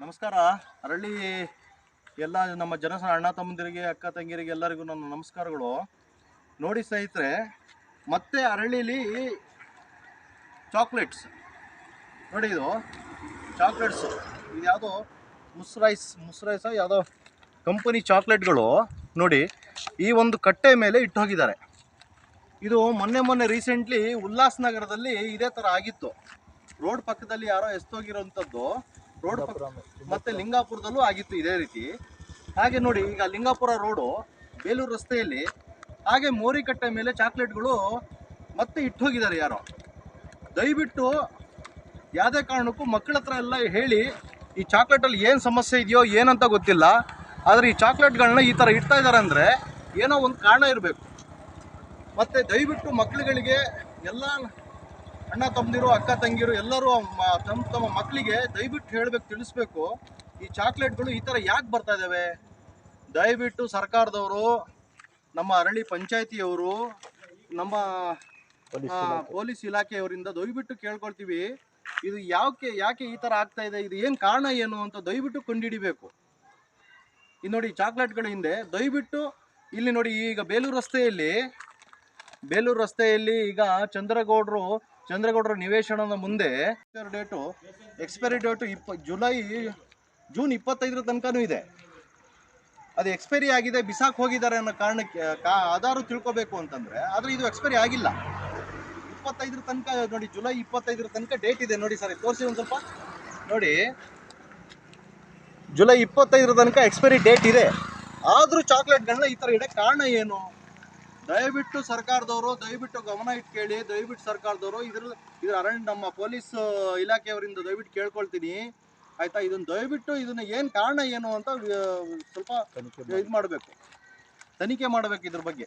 ನಮಸ್ಕಾರ. ಅರಳಿ ಎಲ್ಲ ನಮ್ಮ ಜನಸ ಅಣ್ಣ ತಮ್ಮಂದಿರಿಗೆ, ಅಕ್ಕ ತಂಗಿರಿಗೆ ಎಲ್ಲರಿಗೂ ನನ್ನ ನಮಸ್ಕಾರಗಳು. ನೋಡಿ ಸ್ನೇಹಿತರೆ, ಮತ್ತೆ ಅರಳಿಲಿ ಚಾಕ್ಲೇಟ್ಸ್ ನೋಡಿ ಇದು ಚಾಕ್ಲೇಟ್ಸ್ ಇದು ಯಾವುದೋ ಮುಸ್ರೈಸ್ ಮುಸ್ರೈಸ ಯಾವುದೋ ಕಂಪನಿ ಚಾಕ್ಲೇಟ್ಗಳು ನೋಡಿ, ಈ ಒಂದು ಕಟ್ಟೆ ಮೇಲೆ ಇಟ್ಟು ಹೋಗಿದ್ದಾರೆ. ಇದು ಮೊನ್ನೆ ಮೊನ್ನೆ ರೀಸೆಂಟ್ಲಿ ಉಲ್ಲಾಸ್ ನಗರದಲ್ಲಿ ಇದೇ ಥರ ಆಗಿತ್ತು. ರೋಡ್ ಪಕ್ಕದಲ್ಲಿ ಯಾರೋ ಎಸ್ತೋಗಿರೋಂಥದ್ದು ರೋಡ್ ಮತ್ತೆ ಲಿಂಗಾಪುರದಲ್ಲೂ ಆಗಿತ್ತು ಇದೇ ರೀತಿ. ಹಾಗೆ ನೋಡಿ ಈಗ ಲಿಂಗಾಪುರ ರೋಡು ಬೇಲೂರು ರಸ್ತೆಯಲ್ಲಿ ಹಾಗೆ ಮೋರಿಕಟ್ಟೆ ಮೇಲೆ ಚಾಕ್ಲೇಟ್ಗಳು ಮತ್ತೆ ಇಟ್ಟು ಹೋಗಿದ್ದಾರೆ ಯಾರೋ. ದಯವಿಟ್ಟು ಯಾವುದೇ ಕಾರಣಕ್ಕೂ ಮಕ್ಕಳ ಹತ್ರ ಎಲ್ಲ ಹೇಳಿ ಈ ಚಾಕ್ಲೇಟಲ್ಲಿ ಏನು ಸಮಸ್ಯೆ ಇದೆಯೋ ಏನಂತ ಗೊತ್ತಿಲ್ಲ. ಆದರೆ ಈ ಚಾಕ್ಲೇಟ್ಗಳನ್ನ ಈ ಥರ ಇಡ್ತಾ ಇದ್ದಾರೆ ಅಂದರೆ ಏನೋ ಒಂದು ಕಾರಣ ಇರಬೇಕು. ಮತ್ತು ದಯವಿಟ್ಟು ಮಕ್ಕಳುಗಳಿಗೆ ಎಲ್ಲ ಅಣ್ಣ ತಮ್ಮದಿರು ಅಕ್ಕ ತಂಗಿರು ಎಲ್ಲರೂ ತಮ್ಮ ತಮ್ಮ ಮಕ್ಕಳಿಗೆ ದಯವಿಟ್ಟು ಹೇಳಬೇಕು ತಿಳಿಸ್ಬೇಕು. ಈ ಚಾಕ್ಲೇಟ್ಗಳು ಈ ಥರ ಯಾಕೆ ಬರ್ತಾ ಇದ್ದಾವೆ? ದಯವಿಟ್ಟು ಸರ್ಕಾರದವರು ನಮ್ಮ ಅರಳಿ ಪಂಚಾಯತಿಯವರು ನಮ್ಮ ಪೊಲೀಸ್ ಇಲಾಖೆಯವರಿಂದ ದಯವಿಟ್ಟು ಕೇಳ್ಕೊಳ್ತೀವಿ. ಇದು ಯಾಕೆ ಯಾಕೆ ಈ ಥರ ಆಗ್ತಾ ಇದೆ? ಇದು ಏನು ಕಾರಣ ಏನು ಅಂತ ದಯವಿಟ್ಟು ಕಂಡುಹಿಡಿಬೇಕು. ಇದು ನೋಡಿ ಚಾಕ್ಲೇಟ್ಗಳ ಹಿಂದೆ ದಯವಿಟ್ಟು ಇಲ್ಲಿ ನೋಡಿ ಈಗ ಬೇಲೂರು ರಸ್ತೆಯಲ್ಲಿ ಬೇಲೂರು ರಸ್ತೆಯಲ್ಲಿ ಈಗ ಚಂದ್ರಗೌಡರು ಚಂದ್ರಗೌಡರ ನಿವೇಶನದ ಮುಂದೆ ಡೇಟು ಎಕ್ಸ್ಪೈರಿ ಡೇಟು ಇಪ್ಪ ಜುಲೈ ಜೂನ್ ಇಪ್ಪತ್ತೈದರ ತನಕನೂ ಇದೆ. ಅದು ಎಕ್ಸ್ಪೈರಿ ಆಗಿದೆ, ಬಿಸಾಕ್ ಹೋಗಿದ್ದಾರೆ ಅನ್ನೋ ಕಾರಣಕ್ಕೆ, ಕಾ, ಆಧಾರು ತಿಳ್ಕೊಬೇಕು ಅಂತಂದರೆ, ಆದರೆ ಇದು ಎಕ್ಸ್ಪೈರಿ ಆಗಿಲ್ಲ. ಇಪ್ಪತ್ತೈದರ ತನಕ, ನೋಡಿ ಜುಲೈ ಇಪ್ಪತ್ತೈದರ ತನಕ ಡೇಟ್ ಇದೆ. ನೋಡಿ ಸರ್, ತೋರಿಸಿ ಒಂದು ಸ್ವಲ್ಪ. ನೋಡಿ ಜುಲೈ ಇಪ್ಪತ್ತೈದರ ತನಕ ಎಕ್ಸ್ಪೈರಿ ಡೇಟ್ ಇದೆ. ಆದರೂ ಚಾಕ್ಲೇಟ್ಗಳನ್ನ ಈ ಥರ ಇಡಕ್ಕೆ ಕಾರಣ ಏನು? ದಯವಿಟ್ಟು ಸರ್ಕಾರದವರು ದಯವಿಟ್ಟು ಗಮನ ಇಟ್ಟು ಕೇಳಿ ದಯವಿಟ್ಟು ಸರ್ಕಾರದವರು ಇದ್ರ ಇದ್ರ ಅರಣ್ಯ ನಮ್ಮ ಪೊಲೀಸ್ ಇಲಾಖೆಯವರಿಂದ ದಯವಿಟ್ಟು ಕೇಳ್ಕೊಳ್ತೀನಿ. ಆಯ್ತಾ? ಇದನ್ನ ದಯವಿಟ್ಟು ಇದನ್ನ ಏನು ಕಾರಣ ಏನು ಅಂತ ಸ್ವಲ್ಪ ಇದು ಮಾಡಬೇಕು. ತನಿಖೆ ಮಾಡಬೇಕು ಇದ್ರ ಬಗ್ಗೆ.